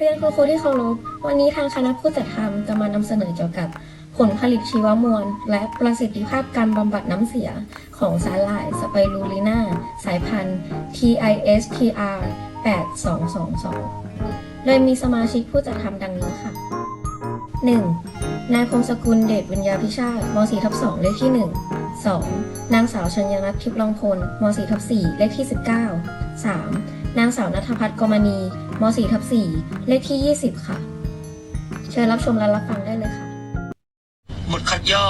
เรียนคุณครูที่เคารพวันนี้ทางคณะผู้จัดทำจะมานำเสนอเกี่ยวกับ ผลผลิตชีวมวล และประสิทธิภาพการบำบัดน้ำเสียของสาหร่ายสไปรูลิน่าสายพันธุ์ TISTR 8222 โดยมีสมาชิกผู้จัดทำดังนี้ค่ะ 1. นายพงศกุลเดชวิญญาพิชาติม .4 ทับ2เลขที่ 1 2. นางสาวชัญญนัททิพย์รองพลม .4 ทับ4เลขที่ 19 3. นางสาวนัทพัฒน์กมณี ม .4 ทับ4เลขที่ 20 ค่ะ เชิญรับชมและรับฟังได้เลยค่ะบทคัดย่อ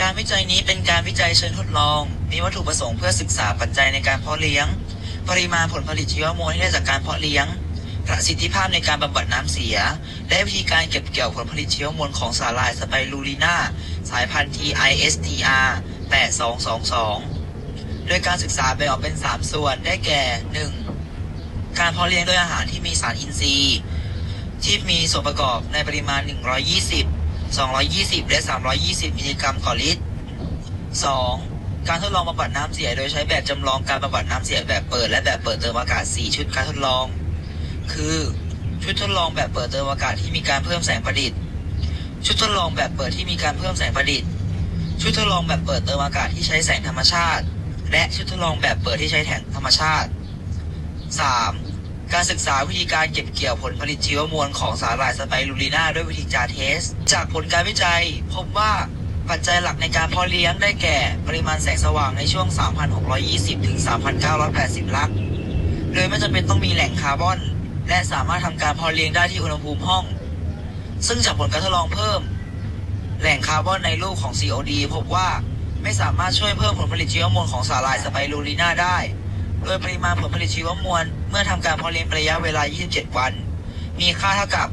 การวิจัยนี้เป็นการวิจัยเชิงทดลอง มีวัตถุประสงค์เพื่อศึกษาปัจจัยในการเพาะเลี้ยง ปริมาณผลผลิตชีวมวลที่ได้จากการเพาะเลี้ยง ประสิทธิภาพในการบำบัดน้ำเสีย และวิธีการเก็บเกี่ยวผลผลิตชีวมวลของสาหร่ายสไปรูลีนาสายพันธุ์ TISTR 8222 โดยการศึกษาแบ่งออกเป็น 3 ส่วนได้แก่ 1. การเพาะเลี้ยงด้วยอาหารที่มีสารอินทรีย์ ที่มีส่วนประกอบในปริมาณ 120 220 และ 320 มิลลิกรัมต่อลิตร 2. การทดลองบำบัดน้ำเสียโดยใช้แบบจำลองการบำบัดน้ำเสียแบบเปิดและแบบเปิดเติมอากาศ 4 ชุดการทดลอง คือชุดทดลองแบบเปิดเติมอากาศที่มีการเพิ่มแสงประดิษฐ์ ชุดทดลองแบบเปิดที่มีการเพิ่มแสงประดิษฐ์ ชุดทดลองแบบเปิดเติมอากาศที่ใช้แสงธรรมชาติ และชุดทดลองแบบเปิดที่ใช้แสงธรรมชาติ 3. การศึกษาวิธีการเก็บเกี่ยวผลผลิตชีวมวลของสาหร่ายสไปรูลีนาด้วยวิธีจาเทส จากผลการวิจัย พบว่าปัจจัยหลักในการเพาะเลี้ยงได้แก่ ปริมาณแสงสว่างในช่วง 3,620 ถึง 3,980 ลัก โดยไม่จำเป็นต้องมีแหล่งคาร์บอน และสามารถทำการเพาะเลี้ยงได้ที่อุณหภูมิห้อง ซึ่งจากผลการทดลองเพิ่ม แหล่งคาร์บอนในรูปของ COD พบว่าไม่สามารถช่วยเพิ่มผลผลิตชีวมวลของสาหร่ายสไปรูลีนาได้ โดยปริมาณผลผลิตชีวมวล เมื่อทำการเพาะเลี้ยงระยะเวลา 27 วัน มีค่าเท่ากับ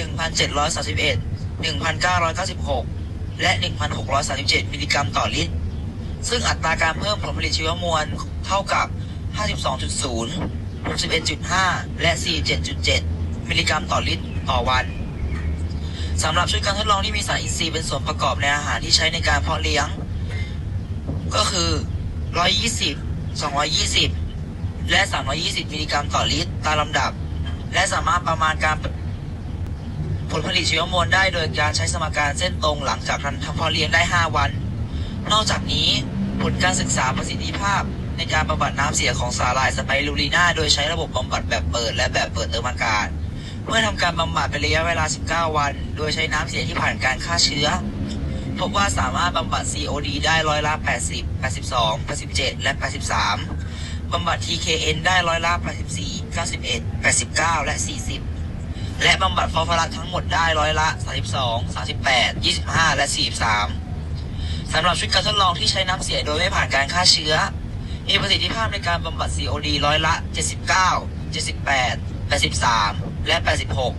1,731 1,996 และ 1,637 มิลลิกรัมต่อลิตร ซึ่งอัตราการเพิ่มผลผลิตชีวมวลเท่ากับ 52.0 61.5 และ 47.7 มิลลิกรัมต่อลิตรต่อวันสำหรับชุดการทดลองที่มีสารอินทรีย์เป็นส่วนประกอบในอาหารที่ใช้ในการเพาะเลี้ยง ก็คือ 120 220 และ 320 มิลลิกรัมต่อลิตรตามลำดับ และสามารถประมาณการผลผลิตชีวมวลได้โดยการใช้สมการเส้นตรงหลังจากทำพาะเลี้ยงได้ 5 วัน นอกจากนี้ผลการศึกษาประสิทธิภาพในการบำบัดน้ำเสียของสาหร่ายสไปรูลีนาโดยใช้ระบบบำบัดแบบเปิดและแบบเปิดเติมอากาศ เมื่อทำการบำบัดเป็นระยะเวลา 19 วัน โดยใช้น้ำเสียที่ผ่านการฆ่าเชื้อ พบว่าสามารถบำบัด COD ได้ร้อยละ 80 82 87 และ 83บำบัด TKN ได้ร้อยละ 84 91 89 และ 40 และบำบัดฟอสฟอรัสทั้งหมดได้ร้อยละ 32 38 25 และ 43สำหรับชุดการทดลองที่ใช้น้ำเสียโดยไม่ผ่านการฆ่าเชื้อ มีประสิทธิภาพในการบำบัด COD ร้อยละ 79 78 83 และ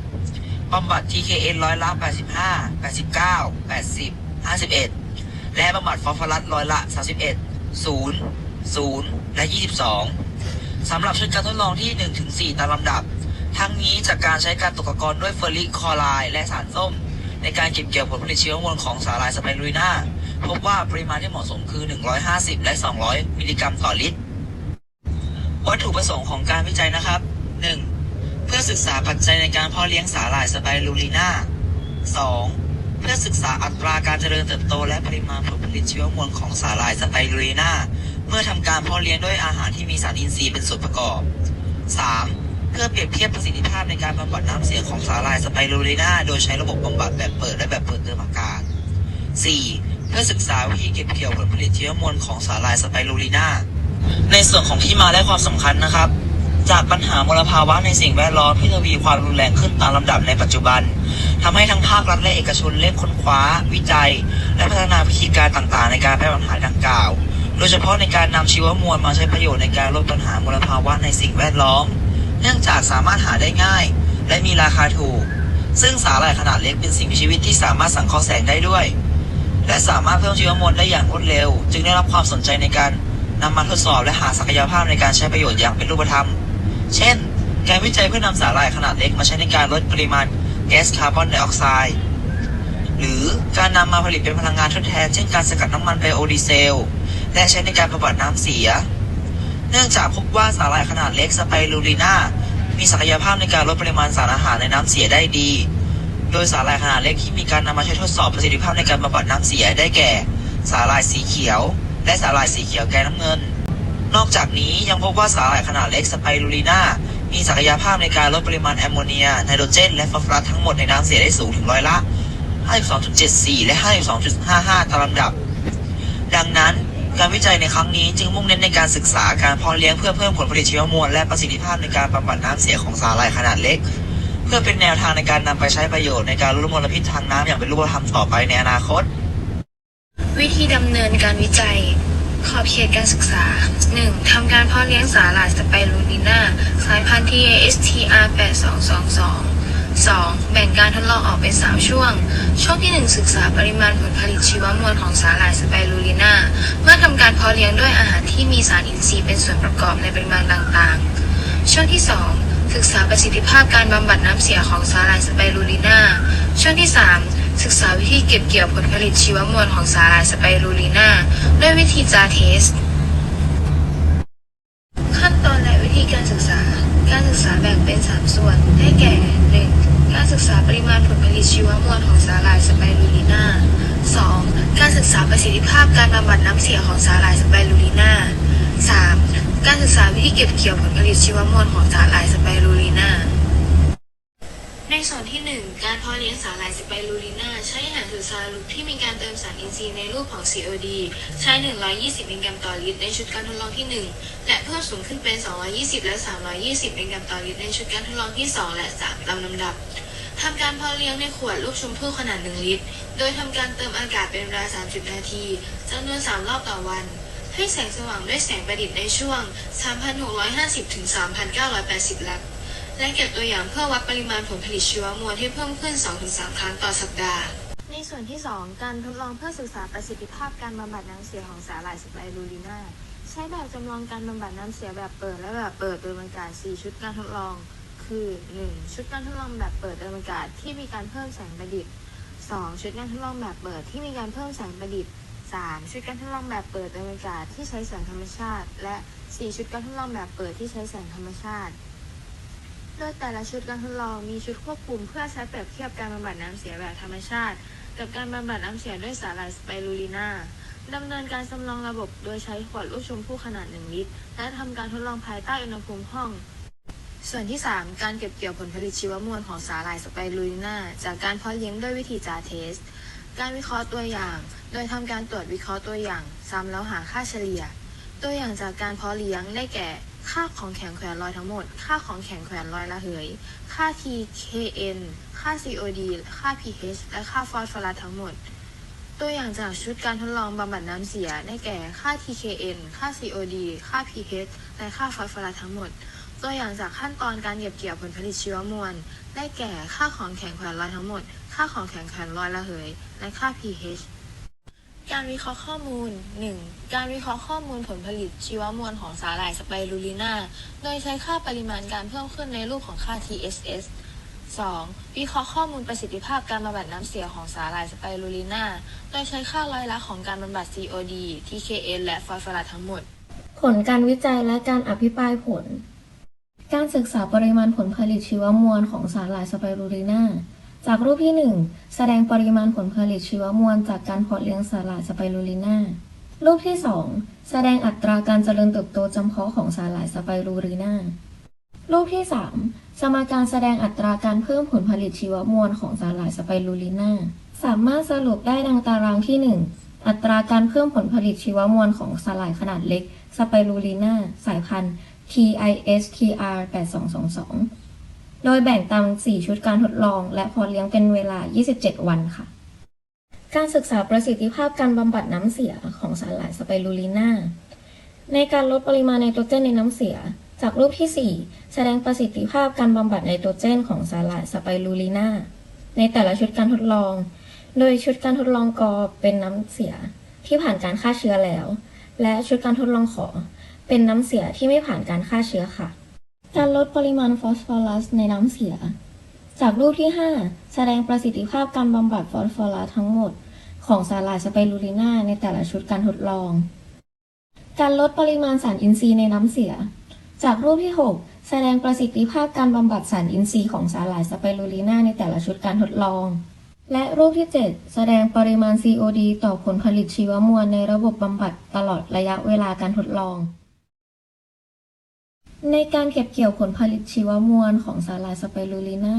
86บำบัด TKN ร้อยละ 85 89 80 51 และบำบัดฟอสฟอรัสร้อยละ 31 0 0 และ 22 สำหรับชุดการทดลองที่1-4ตามลำดับ ทั้งนี้จากการใช้การตกตะกอนด้วยเฟอร์ริคคอไรด์และสารส้ม ในการเก็บเกี่ยวผลผลิตเชีวมวลของสาหร่ายสไปรูลินาพบว่าปริมาณที่เหมาะสมคือ 150 และ 200 มิลลิกรัมต่อลิตร วัตถุประสงค์ของการวิจัยนะครับ 1. เพื่อศึกษาปัจจัยในการเพาะเลี้ยงสาหร่ายสไปรูลีน่า 2. เพื่อศึกษาอัตราการเจริญเติบโต และปริมาณผลผลิตชีวมวลของสาหร่ายสไปรูลีนาเมื่อทำการเพาะเลี้ยงด้วยอาหารที่มีสารอินทรีย์เป็นส่วนประกอบ 3. เพื่อเปรียบเทียบประสิทธิภาพในการบำบัดน้ำเสียของสาหร่ายสไปรูลีนาโดยใช้ระบบบำบัดแบบเปิดและแบบเปิดเติมอากาศ 4. เพื่อศึกษาวิธีเก็บเกี่ยวผลผลิตชีวมวลของสาหร่ายสไปรูลีนาในส่วนของที่มาและความสำคัญนะครับ จากปัญหามลภาวะในสิ่งแวดล้อมที่ทวีความรุนแรงขึ้นตามลำดับในปัจจุบันทำให้ทั้งภาครัฐและเอกชนเร่งค้นคว้า วิจัย และพัฒนาวิธีการต่างๆ ในการแก้ปัญหาดังกล่าว โดยเฉพาะในการนำชีวมวลมาใช้ประโยชน์ในการลดปัญหามลภาวะในสิ่งแวดล้อม เนื่องจากสามารถหาได้ง่าย และมีราคาถูก ซึ่งสาหร่ายขนาดเล็กเป็นสิ่งมีชีวิตที่สามารถสังเคราะห์แสงได้ด้วย และสามารถเพิ่มชีวมวลได้อย่างรวดเร็ว จึงได้รับความสนใจในการนำมาทดสอบและหาศักยภาพในการใช้ประโยชน์อย่างเป็นรูปธรรม เช่น การวิจัยเพื่อนำสาหร่ายขนาดเล็กมาใช้ในการลดปริมาณแก๊สคาร์บอนไดออกไซด์ หรือการนำมาผลิตเป็นพลังงานทดแทน เช่นการสกัดน้ำมันไบโอดีเซล และใช้ในการบำบัดน้ำเสีย เนื่องจากพบว่าสาหร่ายขนาดเล็กสไปรูลีนามีศักยภาพในการลดปริมาณสารอาหารในน้ำเสียได้ดี โดยสาหร่ายขนาดเล็กที่มีการนำมาใช้ทดสอบประสิทธิภาพในการบำบัดน้ำเสียได้แก่ สาหร่ายสีเขียว และสาหร่ายสีเขียวแกนน้ำเงิน นอกจากนี้ยังพบว่าสาหร่ายขนาดเล็กสไปรูลีนามีศักยภาพในการลดปริมาณแอมโมเนีย ไนโตรเจน และฟอสฟอรัสทั้งหมดในน้ำเสียได้สูงถึงร้อยละ 52.74 และ 52.55 ตามลำดับ ดังนั้นการวิจัยในครั้งนี้จึงมุ่งเน้นในการศึกษาการเพาะเลี้ยงเพื่อเพิ่มผลผลิตชีวมวลและประสิทธิภาพในการบำบัดน้ำเสียของสาหร่ายขนาดเล็ก เพื่อเป็นแนวทางในการนำไปใช้ประโยชน์ในการลดมลพิษทางน้ำอย่างเป็นรูปธรรมต่อไปในอนาคต วิธีดำเนินการวิจัย ขอบเขตการศึกษา 1. ทำการเพาะเลี้ยงสาหร่ายสไปรูลินาสายพันธุ์ TASTR 8222 2. แบ่งการทดลองออกเป็น 3 ช่วง ช่วงที่ 1 ศึกษาปริมาณผลผลิตชีวมวลของสาหร่ายสไปรูลินาเมื่อทำการเพาะเลี้ยงด้วยอาหารที่มีสารอินทรีย์เป็นส่วนประกอบในปริมาณต่างๆ ช่วงที่ 2 ศึกษาประสิทธิภาพการบำบัดน้ำเสียของสาหร่ายสไปรูลินาช่วงที่ 3 ศึกษาวิธีเก็บเกี่ยวผลผลิตชีวมวลของสาหร่ายสไปรูลินาด้วยวิธีจาเทส ขั้นตอนและวิธีการศึกษา การศึกษาแบ่งเป็น 3 ส่วน ได้แก่ 1. การศึกษาปริมาณผลผลิตชีวมวลของสาหร่ายสไปรูลินา 2. การศึกษาประสิทธิภาพการบำบัดน้ำเสียของสาหร่ายสไปรูลินา 3. การศึกษาวิธีเก็บเกี่ยวผลผลิตชีวมวลของสาหร่ายสไปรูลินา ในส่วนที่ 1 การเพาะเลี้ยงสาหร่ายสไปรูลิน่าใช้อาหารสื่อสารลุกที่มีการเติมสารอินทรีย์ในรูปของ COD ใช้ 120มิลลิกรัมต่อลิตรในชุดการทดลองที่ 1 และเพิ่มสูงขึ้นเป็น 220 และ 320มิลลิกรัมต่อลิตรในชุดการทดลองที่ 2 และ 3 ตามลำดับทำการเพาะเลี้ยงในขวดลูกชมพู่ขนาด 1 ลิตร โดยทำการเติมอากาศเป็นเวลา 30 นาทีจำนวน 3 รอบต่อวัน ให้แสงสว่างด้วยแสงประดิษฐ์ในช่วง 3,650 ถึง 3,980 ลัก และเก็บตัวอย่างเพื่อวัดปริมาณผลผลิตชีวมวลที่เพิ่มขึ้น 2-3 ครั้งต่อสัปดาห์ ในส่วนที่ 2 การทดลองเพื่อศึกษาประสิทธิภาพการบำบัดน้ำเสียของสาหร่ายสไปรูลินาใช้แบบจำลองการบำบัดน้ำเสียแบบเปิดและแบบเปิดโดยบรรยากาศ4ชุดการทดลอง คือ 1. ชุดการทดลองแบบเปิดโดยบรรยากาศที่มีการเพิ่มแสงประดิษฐ์ 2. ชุดการทดลองแบบเปิดที่มีการเพิ่มแสงประดิษฐ์ 3. ชุดการทดลองแบบเปิดโดยบรรยากาศที่ใช้แสงธรรมชาติ และ 4 ชุดการทดลองแบบเปิดที่ใช้แสงธรรมชาติ โดยแต่ละชุดการทดลองมีชุดควบคุมเพื่อใช้เปรียบเทียบการบำบัดน้ำเสียแบบธรรมชาติ กับการบำบัดน้ำเสียด้วยสาหร่ายสไปรูลินาดำเนินการจำลองระบบโดยใช้ขวดลูกชมพู่ขนาด 1 ลิตร และทำการทดลองภายใต้อุณหภูมิห้อง ส่วนที่ 3 การเก็บเกี่ยวผลผลิตชีวมวลของสาหร่ายสไปรูลินาจากการเพาะเลี้ยงด้วยวิธีจาเทส การวิเคราะห์ตัวอย่าง โดยทำการตรวจวิเคราะห์ตัวอย่าง ซ้ำแล้วหาค่าเฉลี่ย ตัวอย่างจากการเพาะเลี้ยงได้แก่ ค่าของแข็งแขวนลอยทั้งหมด ค่าของแข็งแขวนลอยระเหย ค่า TKN ค่า COD ค่า pH และค่าฟอสฟอรัสทั้งหมด ตัวอย่างจากชุดการทดลองบำบัดน้ำเสียได้แก่ค่า TKN ค่า COD ค่า pH และค่าฟอสฟอรัสทั้งหมด ตัวอย่างจากขั้นตอนการเก็บเกี่ยวผลผลิตชีวมวล ได้แก่ค่าของแข็งแขวนลอยทั้งหมด ค่าของแข็งแขวนลอยระเหย และค่า pH การวิเคราะห์ข้อมูล 1. การวิเคราะห์ข้อมูลผลผลิตชีวมวลของสาหร่ายสไปรูลินาโดยใช้ค่าปริมาณการเพิ่มขึ้นในรูปของค่า TSS 2. วิเคราะห์ข้อมูลประสิทธิภาพการบำบัดน้ำเสียของสาหร่ายสไปรูลินาโดยใช้ค่าร้อยละของการบำบัด COD TKN และฟอสฟอรัสทั้งหมด ผลการวิจัยและการอภิปรายผล การศึกษาปริมาณผลผลิตชีวมวลของสาหร่ายสไปรูลินา จากรูปที่ 1 แสดงปริมาณผลผลิตชีวมวลจากการเพาะเลี้ยงสาหร่ายสไปรูลิน่า รูปที่ 2 แสดงอัตราการเจริญเติบโตจำเพาะของสาหร่ายสไปรูลิน่า รูปที่ 3 สมการแสดงอัตราการเพิ่มผลผลิตชีวมวลของสาหร่ายสไปรูลิน่า สามารถสรุปได้ดังตารางที่ 1 อัตราการเพิ่มผลผลิตชีวมวลของสาหร่ายขนาดเล็กสไปรูลิน่าสายพันธุ์ TISTR 8222 โดยแบ่งตาม 4 ชุดการทดลอง และพอเลี้ยงเป็นเวลา 27 วันค่ะ การศึกษาประสิทธิภาพการบำบัดน้ำเสียของสาหร่ายสไปรูลินาในการลดปริมาณไนโตรเจนในน้ำเสีย จากรูปที่ 4 แสดงประสิทธิภาพการบำบัดไนโตรเจนของสาหร่ายสไปรูลินาในแต่ละชุดการทดลอง โดยชุดการทดลองกอเป็นน้ำเสียที่ผ่านการฆ่าเชื้อแล้ว และชุดการทดลองขอเป็นน้ำเสียที่ไม่ผ่านการฆ่าเชื้อค่ะ การลดปริมาณฟอสฟอรัสในน้ำเสีย จากรูปที่ 5 แสดงประสิทธิภาพการบำบัดฟอสฟอรัสทั้งหมด ของสาหร่ายสไปรูลิน่าในแต่ละชุดการทดลอง การลดปริมาณสารอินทรีย์ในน้ำเสีย จากรูปที่ 6 แสดงประสิทธิภาพการบำบัดสารอินทรีย์ของสาหร่ายสไปรูลีนาในแต่ละชุดการทดลอง และรูปที่ 7 แสดงปริมาณ COD ต่อผลผลิตชีวมวลในระบบบำบัดตลอดระยะเวลาการทดลอง ในการเก็บเกี่ยวผลผลิตชีวมวลของสาหร่ายสไปรูลีนา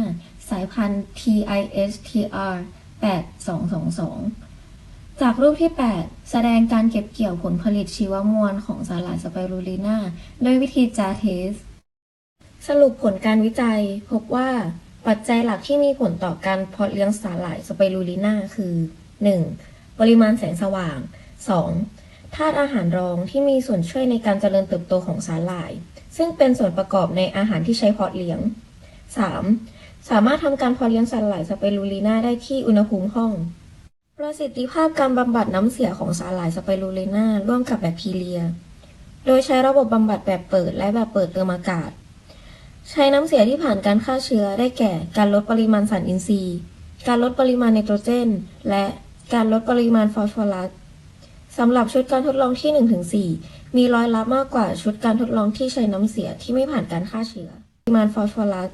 สายพันธุ์ TISTR 8222 จากรูปที่ 8 แสดงการเก็บเกี่ยวผลผลิตชีวมวลของสาหร่ายสไปรูลีนาโดยวิธีจาเทส สรุปผลการวิจัยพบว่าปัจจัยหลักที่มีผลต่อการเพาะเลี้ยงสาหร่ายสไปรูลิน่าคือ 1. ปริมาณแสงสว่าง 2. ธาตุอาหารรองที่มีส่วนช่วยในการเจริญเติบโตของสาหร่าย ซึ่งเป็นส่วนประกอบในอาหารที่ใช้เพาะเลี้ยง 3. สามารถทำการเพาะเลี้ยงสาหร่ายสไปรูลิน่าได้ที่อุณหภูมิห้อง ประสิทธิภาพการบำบัดน้ำเสียของสาหร่ายสไปรูลิน่าร่วมกับแบคทีเรีย โดยใช้ระบบบำบัดแบบเปิดและแบบเปิดเติมอากาศ ใช้น้ำเสียที่ผ่านการฆ่าเชื้อได้แก่ การลดปริมาณสารอินทรีย์ การลดปริมาณไนโตรเจน และการลดปริมาณฟอสฟอรัส สำหรับชุดการทดลองที่ 1-4 มีร้อยละมากกว่าชุดการทดลองที่ใช้น้ำเสียที่ไม่ผ่านการฆ่าเชื้อปริมาณฟอสฟอรัส